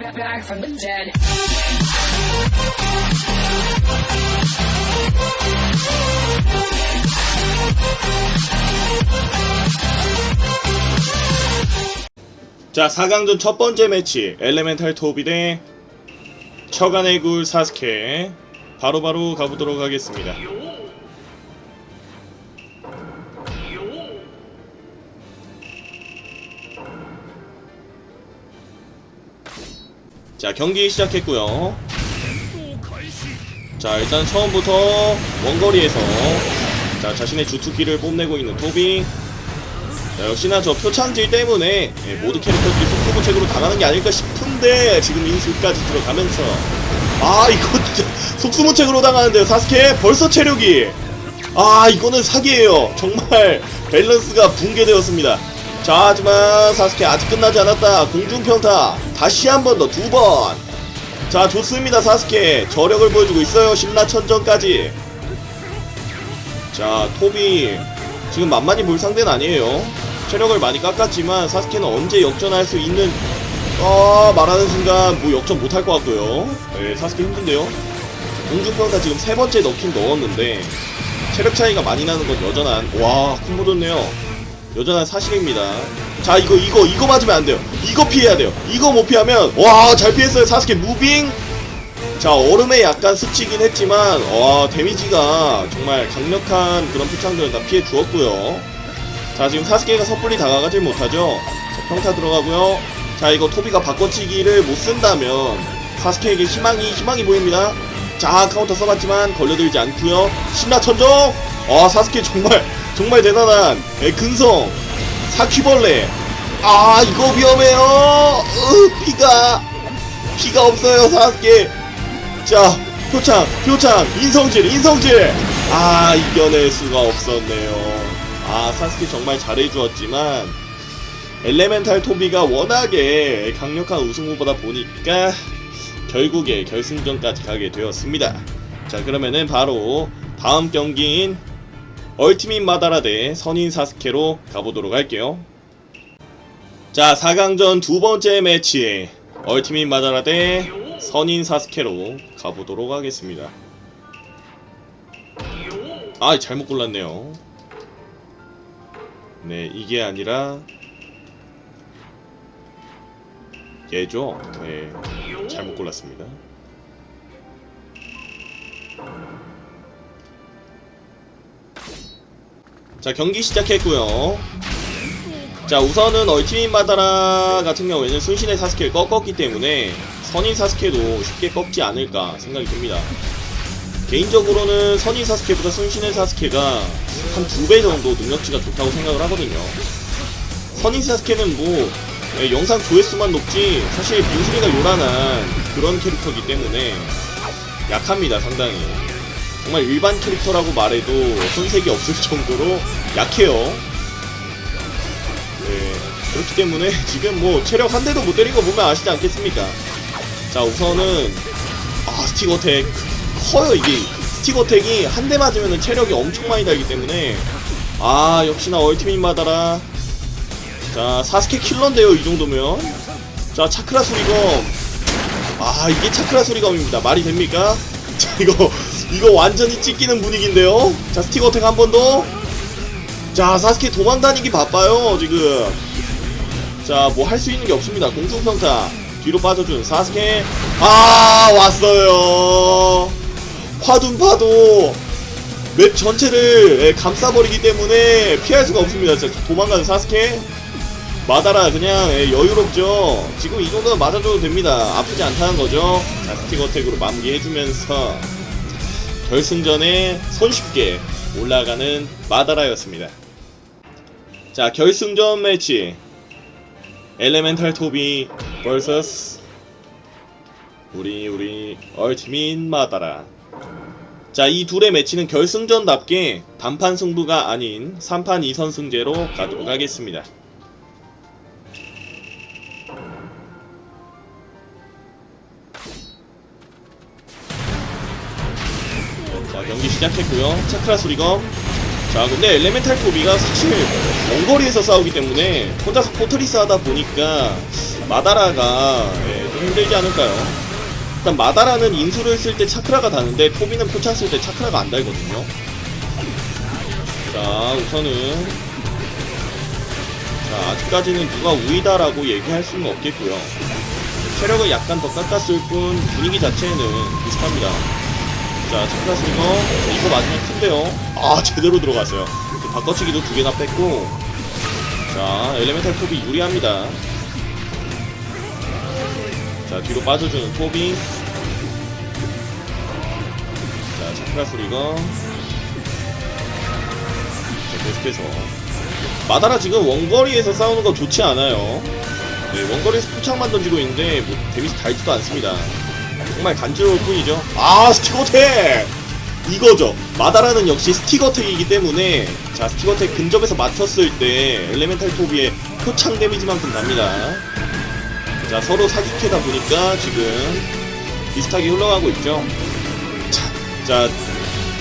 back, from the dead. 자 4강전 첫 번째 매치 엘레멘탈 토비 대 처간의 굴 사스케 바로바로 가보도록 하겠습니다 자 경기 시작했고요. 자 일단 처음부터 원거리에서 자 자신의 주특기를 뽐내고 있는 토비. 자, 역시나 저 표창질 때문에 예, 모두 캐릭터들이 속수무책으로 당하는 게 아닐까 싶은데 지금 인수까지 들어가면서. 아 이거 진짜 속수무책으로 당하는데요 사스케. 벌써 체력이. 아 이거는 사기예요. 정말 밸런스가 붕괴되었습니다. 자 하지만 사스케 아직 끝나지 않았다. 공중평타 다시 한 번 더 두 번 자 좋습니다 사스케. 저력을 보여주고 있어요 심라천전까지. 자 토비 지금 만만히 볼 상대는 아니에요. 체력을 많이 깎았지만 사스케는 언제 역전할 수 있는 어 말하는 순간 뭐 역전 못할 것 같고요. 네 사스케 힘든데요. 공중평타 지금 세 번째 넣긴 넣었는데 체력 차이가 많이 나는 건 여전한 와 콤보 좋네요 여전한 사실입니다. 자 이거 이거 이거 맞으면 안 돼요. 이거 피해야 돼요. 이거 못 피하면 와 잘 피했어요 사스케. 무빙? 자 얼음에 약간 스치긴 했지만 와 데미지가 정말 강력한 그런 표창들을 다 피해 주었고요. 자 지금 사스케가 섣불리 다가가질 못하죠. 자 평타 들어가고요. 자 이거 토비가 바꿔치기를 못 쓴다면 사스케에게 희망이 희망이 보입니다. 자 카운터 써봤지만 걸려들지 않고요. 신라 천정 아 사스케 정말 정말 대단한 예, 근성 사퀴벌레. 아 이거 위험해요. 으, 피가. 피가 없어요 사스케 자 표창 표창 인성질 인성질. 아 이겨낼 수가 없었네요. 아 사스케 정말 잘해주었지만 엘레멘탈 토비가 워낙에 강력한 우승 후보다 보니까 결국에 결승전까지 가게 되었습니다. 자 그러면은 바로 다음 경기인 얼티밋 마다라 대 선인 사스케로 가보도록 할게요 자 4강전 두 번째 매치 얼티밋 마다라 대 선인 사스케로 가보도록 하겠습니다. 아 잘못 골랐네요. 네 이게 아니라 얘죠. 네 잘못 골랐습니다. 자 경기 시작했고요. 자 우선은 얼티밋 마다라 같은 경우에는 순신의 사스케를 꺾었기 때문에 선인 사스케도 쉽게 꺾지 않을까 생각이 듭니다. 개인적으로는 선인 사스케보다 순신의 사스케가 한 두 배 정도 능력치가 좋다고 생각을 하거든요. 선인 사스케는 뭐 예, 영상 조회수만 높지 사실 빈수리가 요란한 그런 캐릭터이기 때문에 약합니다 상당히. 정말 일반 캐릭터라고 말해도 손색이 없을 정도로 약해요. 네, 그렇기 때문에 지금 뭐 체력 한 대도 못 때린 거 보면 아시지 않겠습니까? 자, 우선은 아 스틱어택 커요 이게. 스틱어택이 한 대 맞으면 체력이 엄청 많이 달기 때문에. 아 역시나 얼티밋 마다라. 자 사스케 킬러인데요 이 정도면. 자 차크라 수리검. 아 이게 차크라 수리검입니다. 말이 됩니까? 자 이거 이거 완전히 찢기는 분위기인데요? 자 스틱어택 한번 더. 자 사스케 도망 다니기 바빠요 지금. 자 뭐 할 수 있는 게 없습니다. 공중평타 뒤로 빠져준 사스케. 아 왔어요. 화둔파도 맵 전체를 예, 감싸버리기 때문에 피할 수가 없습니다. 진짜 도망가는 사스케. 마다라 그냥 예, 여유롭죠. 지금 이 정도는 맞아줘도 됩니다. 아프지 않다는 거죠. 자 스틱 어택으로 마무리해주면서 결승전에 손쉽게 올라가는 마다라였습니다. 자 결승전 매치. 엘레멘탈 토비 vs 우리 우리 얼티밋 마다라. 자 이 둘의 매치는 결승전답게 단판 승부가 아닌 3판 2선 승제로 가도록 하겠습니다 시작했고요 차크라 수리검 자 근데 엘레멘탈 토비가 사실 원거리에서 싸우기 때문에 혼자서 포트리스 하다 보니까 마다라가 예, 좀 힘들지 않을까요? 일단 마다라는 인수를 쓸 때 차크라가 다는데 토비는 표창 쓸때 차크라가 안 달거든요. 자 우선은 자 아직까지는 누가 우위다라고 얘기할 수는 없겠고요. 체력을 약간 더 깎았을 뿐 분위기 자체는 비슷합니다. 자 차크라 쓰는 거 이거 맞으면 큰데요. 아 제대로 들어갔어요. 바꿔치기도 두 개나 뺐고. 자 엘레멘탈 톱이 유리합니다. 자 뒤로 빠져주는 토비. 자 소리가 자 계속해서. 마다라 지금 원거리에서 싸우는 거 좋지 않아요. 네 원거리에서 포창만 던지고 있는데 뭐 데미지 달지도 않습니다 정말 간지러울 뿐이죠. 아 스티거텍 이거죠. 마다라는 역시 스티거텍이기 때문에 자 스티거텍 근접에서 맞췄을 때 엘레멘탈 토비의 표창 데미지만큼 납니다. 자 서로 사기캐다 보니까 지금 비슷하게 흘러가고 있죠. 자, 자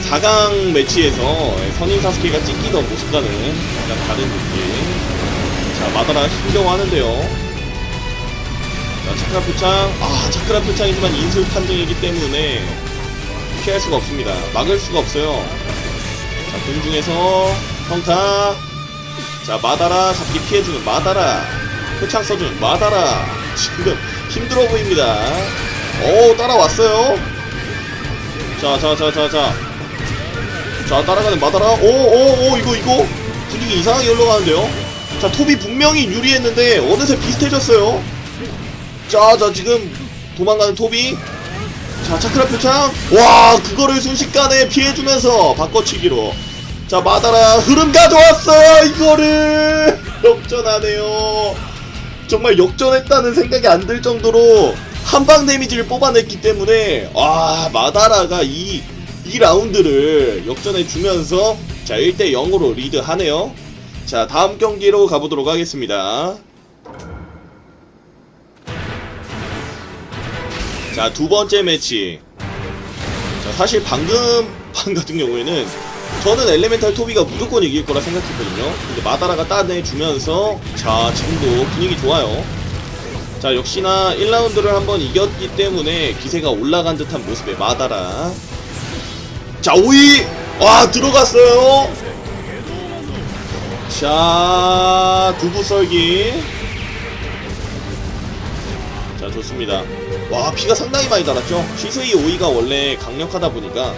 4강 매치에서 선인 사스케가 찢기던 모습과는. 약간 다른 느낌. 자 마다라 신경하는데요 자 차크라 표창 아 차크라 표창이지만 인술 판정이기 때문에 피할 수가 없습니다. 막을 수가 없어요. 자 공중에서 평타. 자 마다라 잡기 피해주는 마다라. 표창 써주는 마다라. 지금 힘들어 보입니다. 오 따라왔어요. 자 자 자 자 자. 자 따라가는 마다라. 오 오 오 이거 이거. 분위기 이상하게 흘러가는데요? 자 톱이 분명히 유리했는데 어느새 비슷해졌어요 자자 지금 도망가는 톱이 자 차크라 표창. 와 그거를 순식간에 피해주면서 바꿔치기로. 자 마다라 흐름 가져왔어요 이거를. 역전하네요. 정말 역전했다는 생각이 안 들 정도로 한방 데미지를 뽑아냈기 때문에 아 마다라가 이, 이 라운드를 역전해 주면서 자 1대 0으로 리드하네요. 자 다음 경기로 가보도록 하겠습니다 자 두 번째 매치. 자 사실 방금 판 같은 경우에는 저는 엘레멘탈 토비가 무조건 이길 거라 생각했거든요. 근데 마다라가 따내주면서 자 지금도 분위기 좋아요. 자 역시나 1라운드를 한번 이겼기 때문에 기세가 올라간 듯한 모습의 마다라. 자 5위 와 들어갔어요! 자 두부 썰기. 자 좋습니다 와 피가 상당히 많이 달았죠? 시스이 오이가 원래 강력하다 보니까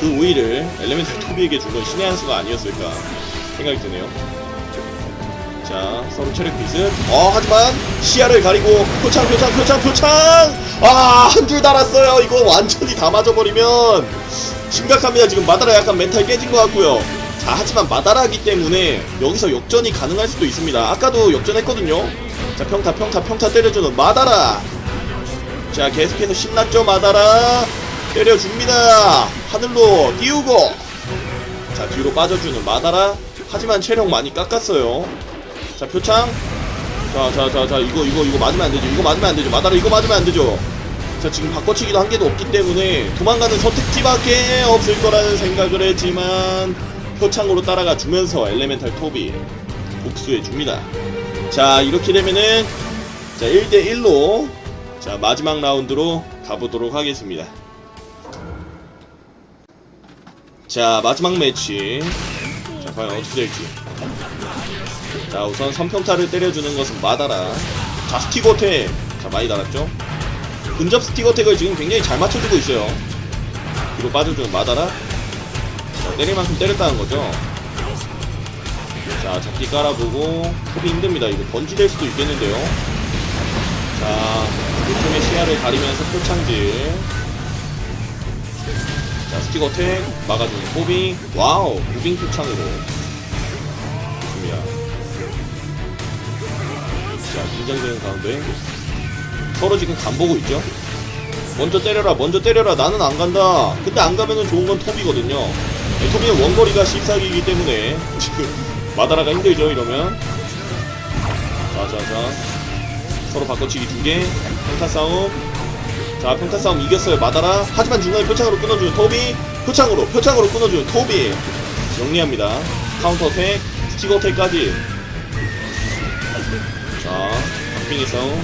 그 오이를 엘레멘탈 토비에게 준 건 신의 한 수가 아니었을까 생각이 드네요. 자 서로 체력 비슷 어 하지만 시야를 가리고 표창 표창 표창 표창! 아한 줄 달았어요. 이거 완전히 다 맞아버리면 심각합니다. 지금 마다라 약간 멘탈 깨진 것 같고요. 자 하지만 마다라기 때문에 여기서 역전이 가능할 수도 있습니다. 아까도 역전했거든요. 자 평타 평타 평타 때려주는 마다라 자 계속해서 신났죠 마다라. 때려줍니다. 하늘로 띄우고. 자 뒤로 빠져주는 마다라. 하지만 체력 많이 깎았어요. 자 표창. 자자 자 자 이거 이거 이거 맞으면 안되죠. 이거 맞으면 안되죠. 마다라 이거 맞으면 안되죠. 자 지금 바꿔치기도 한 개도 없기 때문에 도망가는 선택지밖에 없을 거라는 생각을 했지만 표창으로 따라가 주면서 엘레멘탈 톱이 복수해 줍니다. 자 이렇게 되면은 자 1대1로 자 마지막 라운드로 가보도록 하겠습니다. 자 마지막 매치. 자 과연 어떻게 될지. 자 우선 선평타를 때려주는 것은 마다라. 자 스티거텍 자 많이 달았죠? 근접 스티거텍을 지금 굉장히 잘 맞춰주고 있어요. 뒤로 빠져주는 마다라. 자 때릴 만큼 때렸다는 거죠? 자 잡기 깔아보고 톱이 힘듭니다. 이거 번지될 수도 있겠는데요 시야를 가리면서 표창질. 자 스티거텍 막아주는 포빙. 와우 무빙 표창으로. 좋습니다. 자 긴장되는 가운데. 서로 지금 간 보고 있죠? 먼저 때려라 먼저 때려라. 나는 안 간다. 근데 안 가면은 좋은 건 톱이거든요. 네, 톱이는 원거리가 실사기이기 때문에 지금 마다라가 힘들죠 이러면. 자자자 서로 바꿔치기 두개. 평타 싸움. 자 평타 싸움 이겼어요. 마다라. 하지만 중간에 표창으로 끊어주는 토비. 표창으로 표창으로 끊어주는 토비. 영리합니다. 카운터택 스티거택까지. 자 박빙의 싸움.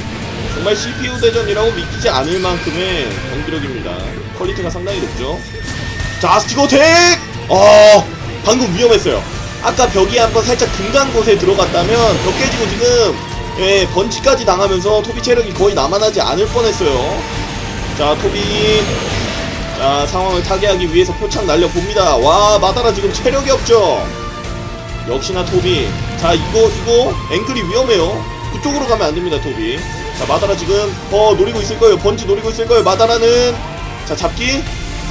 정말 CPU 대전이라고 믿기지 않을 만큼의 경기력입니다. 퀄리티가 상당히 높죠. 자, 스티거텍! 어, 방금 위험했어요. 아까 벽이 한번 살짝 등간 곳에 들어갔다면 벽 깨지고 지금 예, 번치까지 당하면서 토비 체력이 거의 남아나지 않을 뻔했어요. 자, 토비 자, 상황을 타개하기 위해서 표창 날려봅니다. 와, 마다라 지금 체력이 없죠? 역시나 토비. 자, 이거, 이거, 앵글이 위험해요. 그쪽으로 가면 안 됩니다, 토비. 자, 마다라 지금, 어, 노리고 있을 거예요. 번지 노리고 있을 거예요. 마다라는, 자, 잡기.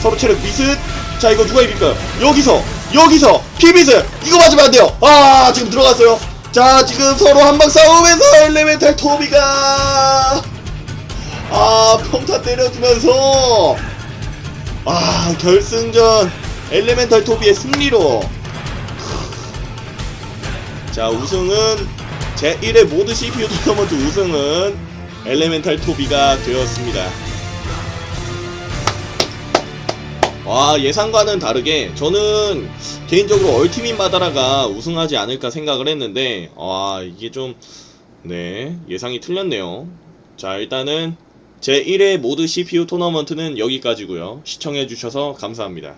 서로 체력 비슷. 자, 이거 누가 이길까요? 여기서, 여기서, 피비스! 이거 맞으면 안 돼요! 아, 지금 들어갔어요. 자, 지금 서로 한방 싸움에서 엘레멘탈 토비가, 아, 평타 때려주면서, 아 결승전 엘레멘탈 토비의 승리로. 자 우승은 제1회 모드 CPU 토너먼트 우승은 엘레멘탈 토비가 되었습니다 와 예상과는 다르게 저는 개인적으로 얼티밋 마다라가 우승하지 않을까 생각을 했는데 와 이게 좀 네 예상이 틀렸네요. 자 일단은 제1회 모드 CPU 토너먼트는 여기까지고요. 시청해주셔서 감사합니다